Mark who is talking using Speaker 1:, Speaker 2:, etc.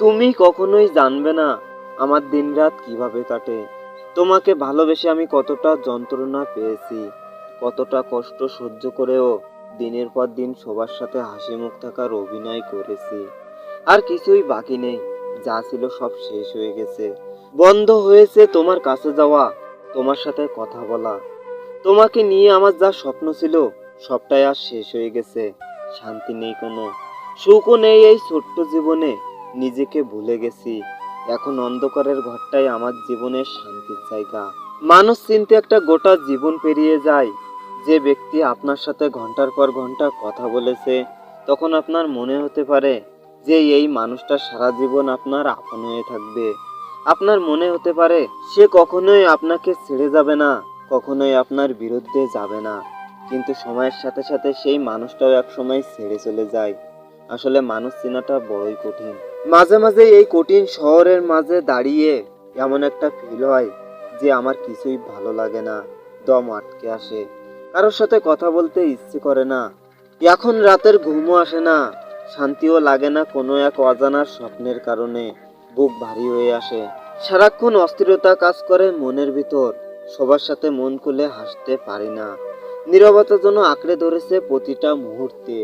Speaker 1: তুমি কখনোই জানবে না আমার দিনরাত কীভাবে কাটে। তোমাকে ভালোবেসে আমি কতটা যন্ত্রণা পেয়েছি, কতটা কষ্ট সহ্য করেও দিনের পর দিন সবার সাথে হাসি মুখ থাকার অভিনয় করেছি। আর কিছুই বাকি নেই, যা ছিল সব শেষ হয়ে গেছে। বন্ধ হয়েছে তোমার কাছে যাওয়া, তোমার সাথে কথা বলা। তোমাকে নিয়ে আমার যা স্বপ্ন ছিল, সবটাই আর শেষ হয়ে গেছে। শান্তি নেই কোনো, সুখও নেই এই ছোট্ট জীবনে। নিজেকে ভুলে গেছি। এখন অন্ধকারের ঘরটাই আমার জীবনের শান্তির জায়গা। মানুষ চিনতে একটা গোটা জীবন পেরিয়ে যায়। যে ব্যক্তি আপনার সাথে ঘণ্টার পর ঘণ্টা কথা বলেছে, তখন আপনার মনে হতে পারে যে এই মানুষটা সারা জীবন আপনার আপন হয়ে থাকবে। আপনার মনে হতে পারে সে কখনোই আপনাকে ছেড়ে যাবে না, কখনোই আপনার বিরুদ্ধে যাবে না। কিন্তু সময়ের সাথে সাথে সেই মানুষটাও এক সময় ছেড়ে চলে যায়। আসলে মানুষ চেনাটা বড়ই কঠিন। মাঝে মাঝে এই কঠিন শহরের মাঝে দাঁড়িয়ে এমন একটা ফিল হয় যে আমার কিছুই ভালো লাগে না, দম আটকে আসে। কারোর সাথে কথা বলতে ইচ্ছে করে না। এখন রাতের ঘুমও আসে না, শান্তিও লাগে না কোনো এক অজানার স্বপ্নের কারণে বুক ভারী হয়ে আসে। সারাক্ষণ অস্থিরতা কাজ করে মনের ভিতর, সবার সাথে মন খুলে হাসতে পারি না। নীরবতা যেন আঁকড়ে ধরেছে প্রতিটা মুহূর্তে।